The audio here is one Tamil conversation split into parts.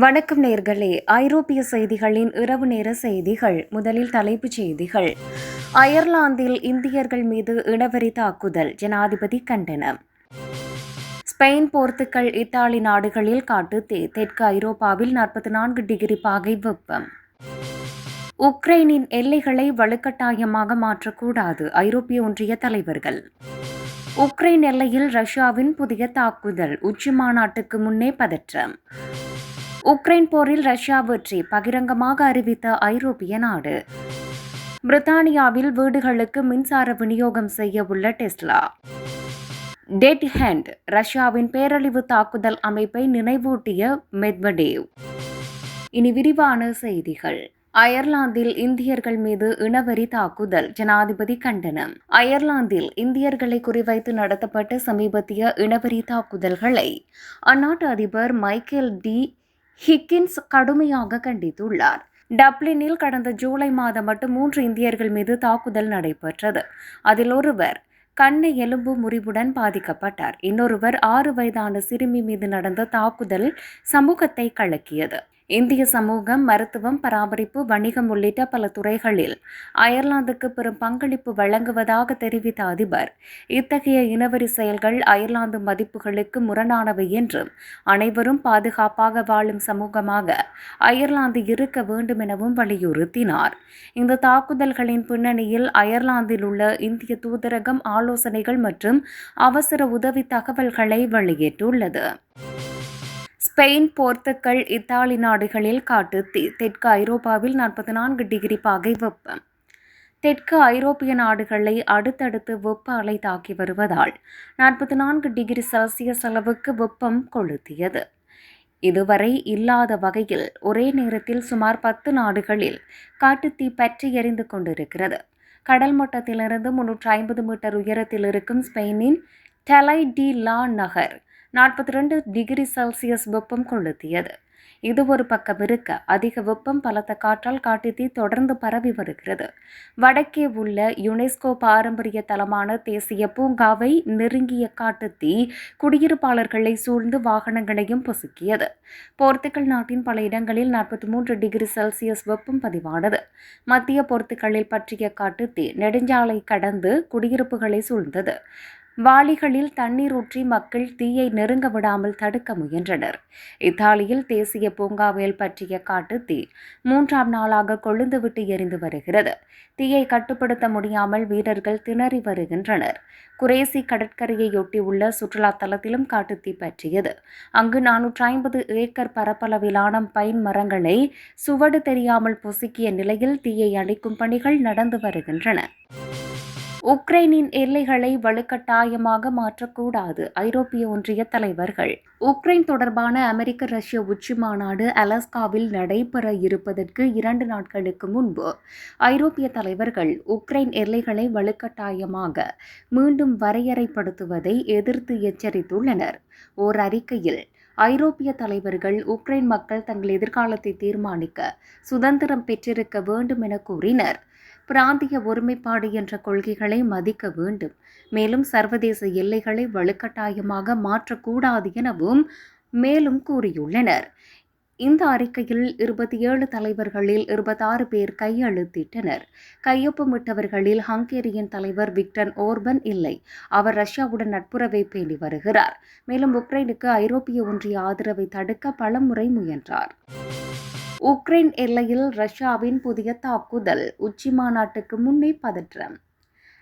வணக்கம் நேர்களே. ஐரோப்பிய செய்திகளின் இரவு நேர செய்திகள். முதலில் தலைப்புச் செய்திகள். அயர்லாந்தில் இந்தியர்கள் மீது இனவெறி தாக்குதல். ஜனாதிபதி கண்டனம். ஸ்பெயின் போர்த்துக்கல் இத்தாலி நாடுகளில் காட்டு தீ தெற்கு ஐரோப்பாவில் நாற்பத்தி நான்கு டிகிரி பாகை வெப்பம். உக்ரைனின் எல்லைகளை வலுக்கட்டாயமாக மாற்றக்கூடாது. ஐரோப்பிய ஒன்றிய தலைவர்கள். உக்ரைன் எல்லையில் ரஷ்யாவின் புதிய தாக்குதல். உச்சி மாநாட்டுக்கு முன்னே பதற்றம். உக்ரைன் போரில் ரஷ்யா வெற்றி பகிரங்கமாக அறிவித்த ஐரோப்பிய நாடு. பிரித்தானியாவில் வீடுகளுக்கு மின்சார விநியோகம் செய்ய உள்ள டெஸ்லா. டெட் ஹேண்ட் ரஷ்யாவின் பேரழிவு தாக்குதல் அமைப்பை நினைவூட்டிய மெத்வடேவ். இனி விரிவான செய்திகள். அயர்லாந்தில் இந்தியர்கள் மீது இனவெறி தாக்குதல் ஜனாதிபதி கண்டனம். அயர்லாந்தில் இந்தியர்களை குறிவைத்து நடத்தப்பட்ட சமீபத்திய இனவெறி தாக்குதல்களை அந்நாட்டு அதிபர் மைக்கேல் டி. ஹிக்கின்ஸ் கடுமையாக கண்டித்துள்ளார். டப்ளினில் கடந்த ஜூலை மாதம் மட்டும் மூன்று இந்தியர்கள் மீது தாக்குதல் நடைபெற்றது. அதில் ஒருவர் கண்ணை எலும்பு முறிவுடன் பாதிக்கப்பட்டார். இன்னொருவர் ஆறு வயதான சிறுமி மீது நடந்த தாக்குதல் சமூகத்தை கலக்கியது. இந்திய சமூகம் மருத்துவம் பராமரிப்பு வணிகம் உள்ளிட்ட பல துறைகளில் அயர்லாந்துக்கு பெரும் பங்களிப்பு வழங்குவதாக தெரிவித்த அதிபர் இத்தகைய இனவரி செயல்கள் அயர்லாந்து மதிப்புகளுக்கு முரணானவை என்றும் அனைவரும் பாதுகாப்பாக வாழும் சமூகமாக அயர்லாந்து இருக்க வேண்டும் எனவும் வலியுறுத்தினார். இந்த தாக்குதல்களின் பின்னணியில் அயர்லாந்தில் உள்ள இந்திய தூதரகம் ஆலோசனைகள் மற்றும் அவசர உதவி தகவல்களை வெளியிட்டுள்ளது. ஸ்பெயின் போர்த்துக்கல் இத்தாலி நாடுகளில் காட்டு தீ தெற்கு ஐரோப்பாவில் நாற்பத்தி நான்கு டிகிரி பாகை வெப்பம் தெற்கு ஐரோப்பிய நாடுகளை அடுத்தடுத்து வெப்ப அலை தாக்கி வருவதால் நாற்பத்தி நான்கு டிகிரி செல்சியஸ் அளவுக்கு வெப்பம் கொளுத்தியது. இதுவரை இல்லாத வகையில் ஒரே நேரத்தில் சுமார் பத்து நாடுகளில் காட்டுத்தீ பற்றி எரிந்து கொண்டிருக்கிறது. கடல் மட்டத்திலிருந்து முன்னூற்றி ஐம்பது மீட்டர் உயரத்தில் இருக்கும் ஸ்பெயினின் டெலை டி லா நகர் நாற்பத்தி ரெண்டு டிகிரி செல்சியஸ் வெப்பம் கொளுத்தியது. இது ஒரு பக்கம் இருக்க அதிக வெப்பம் பலத்த காற்றால் காட்டுத்தீ தொடர்ந்து பரவி வருகிறது. வடக்கே உள்ள யுனெஸ்கோ பாரம்பரிய தலமான தேசிய பூங்காவை நெருங்கிய காட்டுத்தீ குடியிருப்பாளர்களை சூழ்ந்து வாகனங்களையும் பொசுக்கியது. போர்த்துகல் நாட்டின் பல இடங்களில் நாற்பத்தி மூன்று டிகிரி செல்சியஸ் வெப்பம் பதிவானது. மத்திய போர்த்துகலில் பற்றிய காட்டுத்தீ நெடுஞ்சாலை கடந்து குடியிருப்புகளை சூழ்ந்தது. வாளிகளில் தண்ணீர் ஊற்றி மக்கள் தீயை நெருங்க விடாமல் தடுக்க முயன்றனர். இத்தாலியில் தேசிய பூங்காவில் பற்றிய காட்டு தீ மூன்றாம் நாளாக கொழுந்துவிட்டு எரிந்து வருகிறது. தீயை கட்டுப்படுத்த முடியாமல் வீரர்கள் திணறி வருகின்றனர். குரேசி கடற்கரையையொட்டியுள்ள சுற்றுலா தலத்திலும் காட்டுத்தீ பற்றியது. அங்கு நானூற்றி ஐம்பது ஏக்கர் பரப்பளவிலான பைன் மரங்களை சுவடு தெரியாமல் பொசுக்கிய நிலையில் தீயை அழிக்கும் பணிகள் நடந்து வருகின்றன. உக்ரைனின் எல்லைகளை வலுக்கட்டாயமாக மாற்றக்கூடாது ஐரோப்பிய ஒன்றிய தலைவர்கள். உக்ரைன் தொடர்பான அமெரிக்க ரஷ்ய உச்சி மாநாடு அலாஸ்காவில் நடைபெற இருப்பதற்கு இரண்டு நாட்களுக்கு முன்பு ஐரோப்பிய தலைவர்கள் உக்ரைன் எல்லைகளை வலுக்கட்டாயமாக மீண்டும் வரையறைப்படுத்துவதை எதிர்த்து எச்சரித்துள்ளனர். ஓர் அறிக்கையில் ஐரோப்பிய தலைவர்கள் உக்ரைன் மக்கள் தங்கள் எதிர்காலத்தை தீர்மானிக்க சுதந்திரம் பெற்றிருக்க வேண்டும் என கூறினர். பிராந்திய ஒருமைப்பாடு என்ற கொள்கைகளை மதிக்க வேண்டும். மேலும் சர்வதேச எல்லைகளை வலுக்கட்டாயமாக மாற்றக்கூடாது எனவும் மேலும் கூறியுள்ளனர். இந்த அறிக்கையில் இருபத்தி ஏழு தலைவர்களில் இருபத்தாறு பேர் கையெழுத்திட்டனர். கையொப்பமிட்டவர்களில் ஹங்கேரியின் தலைவர் விக்டன் ஓர்பன் இல்லை. அவர் ரஷ்யாவுடன் நட்புறவை பேணி வருகிறார். மேலும் உக்ரைனுக்கு ஐரோப்பிய ஒன்றிய ஆதரவை தடுக்க பலமுறை முயன்றார். உக்ரைன் எல்லையில் ரஷ்யாவின் புதிய தாக்குதல் உச்சி மாநாட்டுக்கு முன்னே பதற்றம்.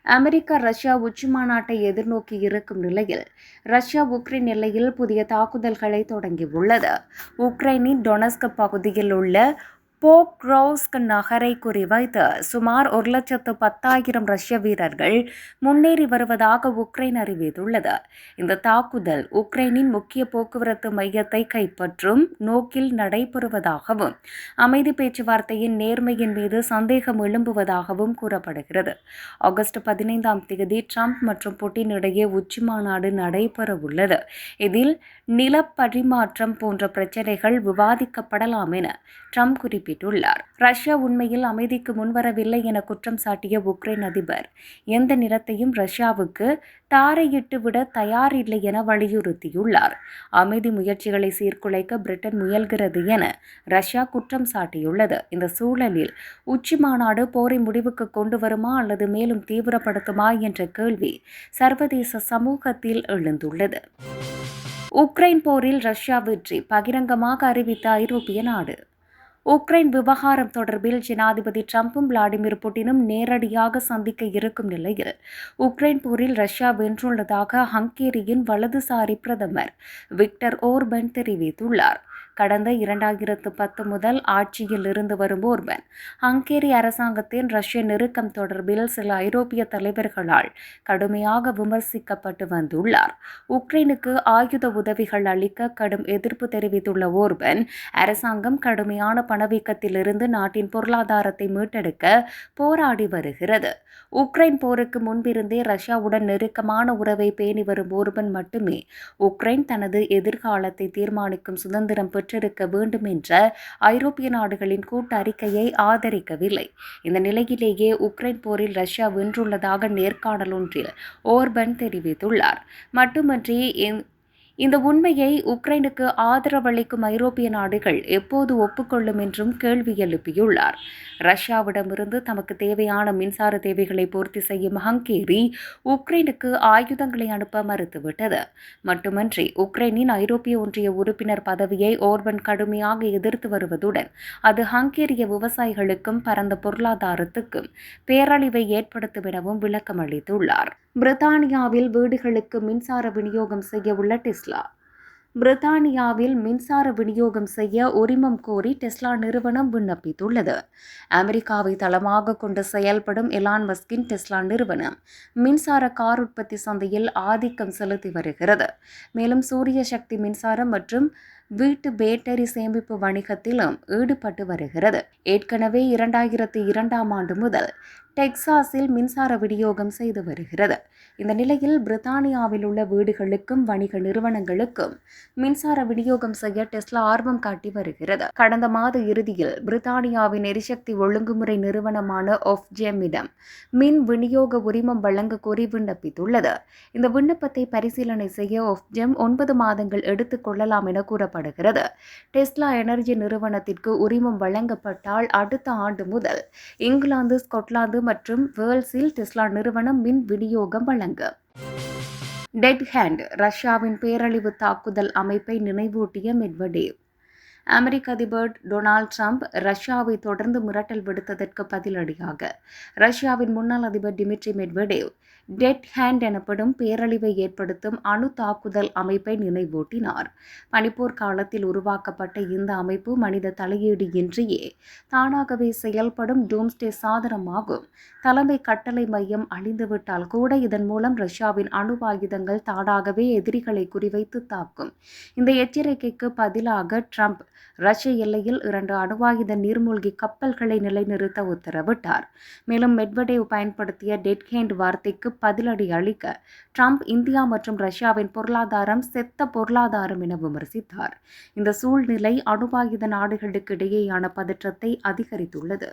அமெரிக்கா ரஷ்யா உச்சி மாநாட்டை எதிர்நோக்கி இருக்கும் நிலையில் ரஷ்யா உக்ரைன் எல்லையில் புதிய தாக்குதல்களை தொடங்கியுள்ளது. உக்ரைனின் டொனஸ்க் பகுதியில் உள்ள போக்ரோஸ்க் நகரை குறிவைத்து சுமார் ஒரு லட்சத்து பத்தாயிரம் ரஷ்ய வீரர்கள் முன்னேறி வருவதாக உக்ரைன் அறிவித்துள்ளது. இந்த தாக்குதல் உக்ரைனின் முக்கிய போக்குவரத்து மையத்தை கைப்பற்றும் நோக்கில் நடைபெறுவதாகவும் அமைதி பேச்சுவார்த்தையின் நேர்மையின் மீது சந்தேகம் எழும்புவதாகவும் கூறப்படுகிறது. ஆகஸ்ட் பதினைந்தாம் தேதி ட்ரம்ப் மற்றும் புட்டின் இடையே உச்சி மாநாடு நடைபெறவுள்ளது. இதில் நிலப்பரிமாற்றம் போன்ற பிரச்சினைகள் விவாதிக்கப்படலாம் என ட்ரம்ப் குறிப்பிட்டுள்ளார். ரஷ்யா உண்மையில் அமைதிக்கு முன்வரவில்லை என குற்றம் சாட்டிய உக்ரைன் அதிபர். எந்த நிறத்தையும் ரஷ்யாவுக்கு தாரையிட்டு விட தயாரில்லை என வலியுறுத்தியுள்ளார். அமைதி முயற்சிகளை சீர்குலைக்க பிரிட்டன் முயல்கிறது என ரஷ்யா குற்றம் சாட்டியுள்ளது. இந்த சூழலில் உச்சி மாநாடு போரை முடிவுக்கு கொண்டு வருமா அல்லது மேலும் தீவிரப்படுத்துமா என்ற கேள்வி சர்வதேச சமூகத்தில் எழுந்துள்ளது. உக்ரைன் போரில் ரஷ்யா வெற்றி பகிரங்கமாக அறிவித்த ஐரோப்பிய நாடு. உக்ரைன் விவகாரம் தொடர்பில் ஜனாதிபதி ட்ரம்ப்பும் விளாடிமிர் புட்டினும் நேரடியாக சந்திக்க இருக்கும் நிலையில் உக்ரைன் போரில் ரஷ்யா வென்றுள்ளதாக ஹங்கேரியின் வலதுசாரி பிரதமர் விக்டர் ஓர்பன் தெரிவித்துள்ளார். கடந்த இரண்டாயிரத்து பத்து முதல் ஆட்சியில் இருந்து வரும் ஓர்வன் ஹங்கேரி அரசாங்கத்தின் ரஷ்ய நெருக்கம் தொடர்பில் சில ஐரோப்பிய தலைவர்களால் கடுமையாக விமர்சிக்கப்பட்டு வந்துள்ளார். உக்ரைனுக்கு ஆயுத உதவிகள் அளிக்க கடும் எதிர்ப்பு தெரிவித்துள்ள ஓர்பன் அரசாங்கம் கடுமையான பணவீக்கத்திலிருந்து நாட்டின் பொருளாதாரத்தை மீட்டெடுக்க போராடி வருகிறது. உக்ரைன் போருக்கு முன்பிருந்தே ரஷ்யாவுடன் நெருக்கமான உறவை பேணி வரும் ஓர்பன் மட்டுமே உக்ரைன் தனது எதிர்காலத்தை தீர்மானிக்கும் சுதந்திரம் பெற்றிருக்க வேண்டும் என்ற ஐரோப்பிய நாடுகளின் கூட்டறிக்கையை ஆதரிக்கவில்லை. இந்த நிலையிலேயே உக்ரைன் போரில் ரஷ்யா வென்றுள்ளதாக நேர்காணல் ஒன்றில் ஓர்பன் தெரிவித்துள்ளார். மட்டுமன்றி இந்த உண்மையை உக்ரைனுக்கு ஆதரவளிக்கும் ஐரோப்பிய நாடுகள் எப்போது ஒப்புக்கொள்ளும் என்றும் கேள்வி எழுப்பியுள்ளார். ரஷ்யாவிடமிருந்து தமக்கு தேவையான மின்சார தேவைகளை பூர்த்தி செய்யும் ஹங்கேரி உக்ரைனுக்கு ஆயுதங்களை அனுப்ப மறுத்துவிட்டது. மட்டுமன்றி உக்ரைனின் ஐரோப்பிய ஒன்றிய உறுப்பினர் பதவியை ஓர்பன் கடுமையாக எதிர்த்து வருவதுடன் அது ஹங்கேரிய விவசாயிகளுக்கும் பரந்த பொருளாதாரத்துக்கும் பேரழிவை ஏற்படுத்தும் எனவும் விளக்கம் அளித்துள்ளார் பிரித்தானியாவில் வீடுகளுக்கு மின்சார விநியோகம் செய்ய உள்ள டெஸ்லா பிரித்தானியாவில் மின்சார விநியோகம் செய்ய உரிமம் கோரி டெஸ்லா நிறுவனம் விண்ணப்பித்துள்ளது. அமெரிக்காவை தளமாக கொண்டு செயல்படும் எலான் மஸ்கின் டெஸ்லா நிறுவனம் மின்சார கார் உற்பத்தி சந்தையில் ஆதிக்கம் செலுத்தி வருகிறது. மேலும் சூரிய சக்தி மின்சாரம் மற்றும் வீட்டு பேட்டரி சேமிப்பு வணிகத்திலும் ஈடுபட்டு வருகிறது. ஏற்கனவே இரண்டாயிரத்தி இரண்டாம் ஆண்டு முதல் டெக்சாஸில் மின்சார விநியோகம் செய்து வருகிறது. இந்த நிலையில் பிரித்தானியாவில் உள்ள வீடுகளுக்கும் வணிக நிறுவனங்களுக்கும் மின்சார விநியோகம் செய்ய டெஸ்லா ஆர்வம் காட்டி வருகிறது. கடந்த மாத இறுதியில் பிரித்தானியாவின் எரிசக்தி ஒழுங்குமுறை நிறுவனமான ஒஃப்ஜெம்மிடம் மின் விநியோக உரிமம் வழங்க கோரி விண்ணப்பித்துள்ளது. இந்த விண்ணப்பத்தை பரிசீலனை செய்ய ஒஃப்ஜெம் ஒன்பது மாதங்கள் எடுத்துக் கொள்ளலாம் என கூறப்படுகிறது. டெஸ்லா எனர்ஜி நிறுவனத்திற்கு உரிமம் வழங்கப்பட்டால் அடுத்த ஆண்டு முதல் இங்கிலாந்து ஸ்கொட்லாந்து மற்றும் வேர்ல்ஸில் டெஸ்லா நிறுவனம் மின் விநியோகம் வழங்கும் டெட் ஹேண்ட் ரஷ்யாவின் பேரழிவு தாக்குதல் அமைப்பை நினைவூட்டிய மெட்வடேவ். அமெரிக்க அதிபர் டொனால்ட் ட்ரம்ப் ரஷ்யாவை தொடர்ந்து மிரட்டல் விடுத்ததற்கு பதிலடியாக. ரஷ்யாவின் முன்னாள் அதிபர் டிமிட்ரி மெட்வடேவ் டெட் ஹேண்ட் எனப்படும் பேரழிவை ஏற்படுத்தும் அணு தாக்குதல் அமைப்பை நினைவூட்டினார். பனிப்போர் காலத்தில் உருவாக்கப்பட்ட இந்த அமைப்பு மனித தலையீடு இன்றியே தானாகவே செயல்படும் டூம்ஸ்டே சாதனமாகும். தலைமை கட்டளை மையம் அழிந்துவிட்டால் கூட இதன் மூலம் ரஷ்யாவின் அணு ஆயுதங்கள் தானாகவே எதிரிகளை குறிவைத்து தாக்கும். இந்த எச்சரிக்கைக்கு பதிலாக ட்ரம்ப் ரஷ்ய எல்லையில் இரண்டு அணுவாயுத நீர்மூழ்கி கப்பல்களை நிலைநிறுத்த உத்தரவிட்டார். மேலும் மெட்வடேவ் பயன்படுத்திய டெட்ஹேண்ட் வார்த்தைக்கு பதிலடி அளிக்க ட்ரம்ப் இந்தியா மற்றும் ரஷ்யாவின் பொருளாதாரம் செத்த பொருளாதாரம் என விமர்சித்தார். இந்த சூழ்நிலை அணுவாயுத நாடுகளுக்கு இடையேயான பதற்றத்தை அதிகரித்துள்ளது.